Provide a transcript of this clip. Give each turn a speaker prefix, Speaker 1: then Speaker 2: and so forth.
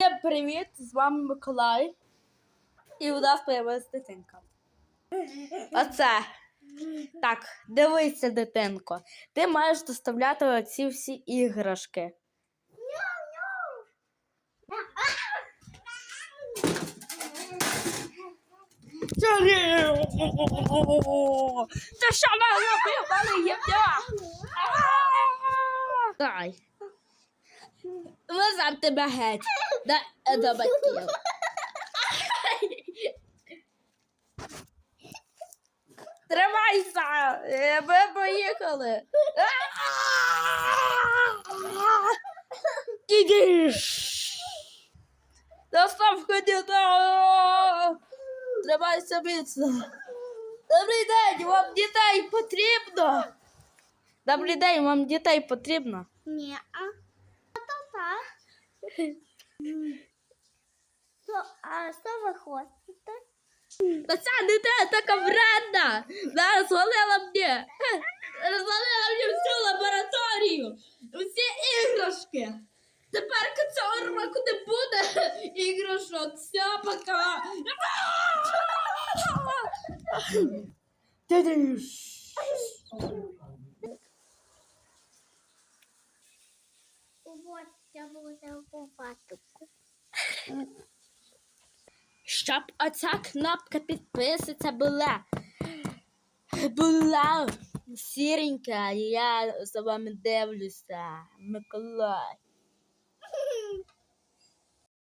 Speaker 1: Всім привіт! З вами Миколай. І у нас появилась дитинка. Оце. Так, дивися, дитинко. Ти маєш доставляти оці всі іграшки. Це що не робив, Дай. Везем тебе геть. Да, е, до батьків. Тримайся! Е, Ми поїхали. Ідиш! Достав ходіта! Тримайся міцно. Добрий день, вам дітей потрібно. Добрий день, вам дітей потрібно.
Speaker 2: Ні, а що ви хочете?
Speaker 1: Та ця дитина така вредна. Вона розвалила мені. Розвалила мені всю лабораторію. Всі іграшки. Тепер цього року не буде іграшок. Все, пока.
Speaker 2: Вот я буду купати.
Speaker 1: Щоб оця кнопка підписатися була. Була сіренька, я за вами дивлюся. Миколай.